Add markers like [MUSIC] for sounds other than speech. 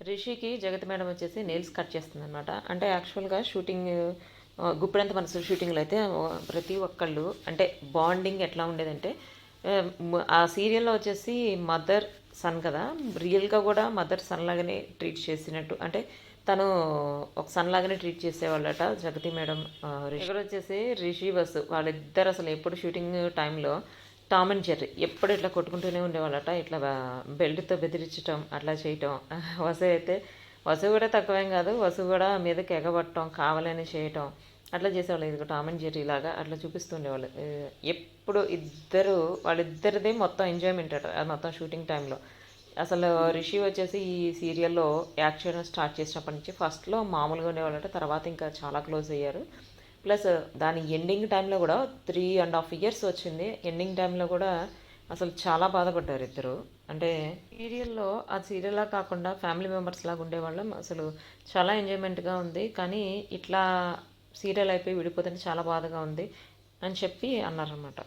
రిషికి జగతి మేడం వచ్చేసి nails cut చేస్తుంది అనమాట అంటే యాక్చువల్గా షూటింగ్ గుప్పడంత మనసు షూటింగ్లో అయితే ప్రతి ఒక్కళ్ళు అంటే బాండింగ్ ఎట్లా ఉండేదంటే ఆ, సీరియల్లో వచ్చేసి మదర్ సన్ కదా రియల్గా కూడా మదర్ సన్ లాగానే ట్రీట్ చేసినట్టు అంటే తను ఒక సన్ లాగానే ట్రీట్ చేసేవాళ్ళట జగతి మేడం రిషి. ఇక్కడ వచ్చేసి రిషి బస్సు వాళ్ళిద్దరు అసలు ఎప్పుడు షూటింగ్ టైంలో టామ్ అండ్ జెర్రీ. ఎప్పుడు ఇట్లా కొట్టుకుంటూనే ఉండేవాళ్ళట ఇట్లా బెల్ట్తో బెదిరించటం అట్లా చేయటం. [LAUGHS] వసు అయితే వసు కూడా తక్కువేం కాదు వసు కూడా మీదకి ఎగబట్టడం కావాలని చేయటం అట్లా చేసేవాళ్ళు. ఇది టామ్ అండ్ జెర్రీ లాగా అట్లా చూపిస్తుండేవాళ్ళు. ఎప్పుడు ఇద్దరు వాళ్ళిద్దరిదే మొత్తం ఎంజాయ్మెంట్ అట అది మొత్తం షూటింగ్ టైంలో. అసలు రిషి వచ్చేసి ఈ సీరియల్లో యాక్ట్ చేయడం స్టార్ట్ చేసినప్పటి నుంచి ఫస్ట్లో మామూలుగా ఉండేవాళ్ళట తర్వాత ఇంకా చాలా క్లోజ్ అయ్యారు. ప్లస్ దాని ఎండింగ్ టైంలో కూడా త్రీ అండ్ హాఫ్ ఇయర్స్ వచ్చింది. ఎండింగ్ టైంలో కూడా అసలు చాలా బాధపడ్డారు ఇద్దరు. అంటే సీరియల్లో ఆ సీరియల్లా కాకుండా ఫ్యామిలీ మెంబర్స్ లాగా ఉండేవాళ్ళం. అసలు చాలా ఎంజాయ్మెంట్గా ఉంది. కానీ ఇట్లా సీరియల్ అయిపోయి విడిపోతుంటే చాలా బాధగా ఉంది అని చెప్పి అన్నారనమాట